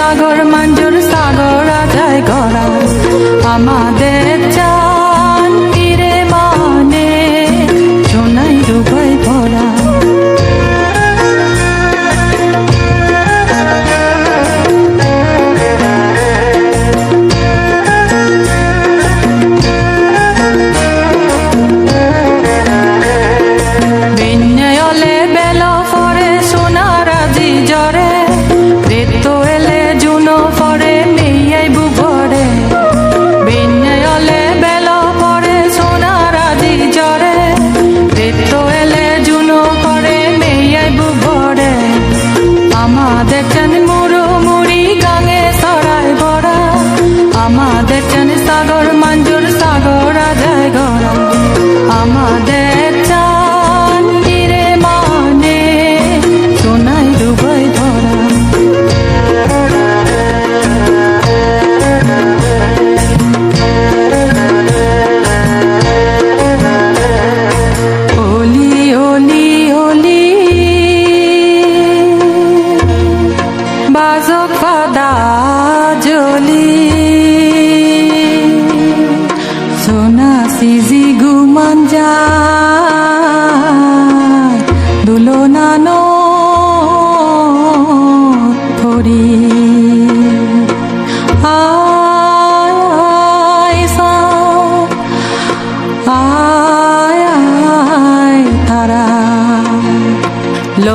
সাগর মঞ্জুর সাগর রাজায় গড়া। আমাদের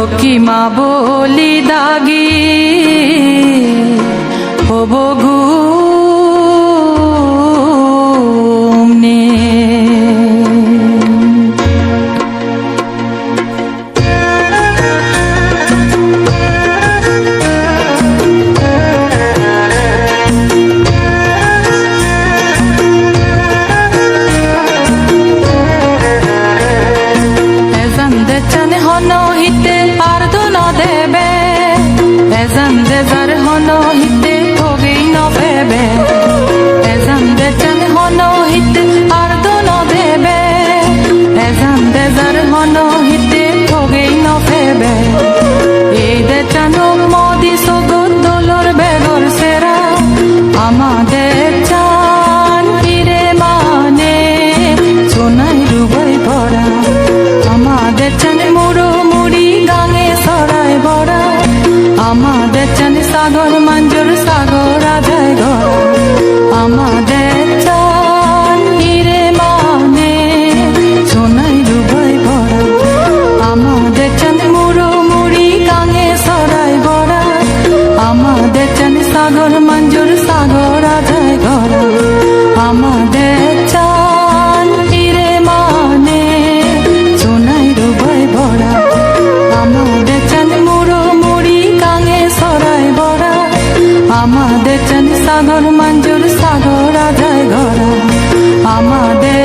লক্ষ্মী মা বলি দাগি? হব মঞ্জুর সাগর আজায় ঘর। আমাদের চান তীরে মানে সোনাই রুবাই ভরা। আমাদের চান মুড়ো মুড়ি কাঙে সরাই ভরা। আমাদের চান সাগর মঞ্জুর সাগর আজায় ঘর। আমাদের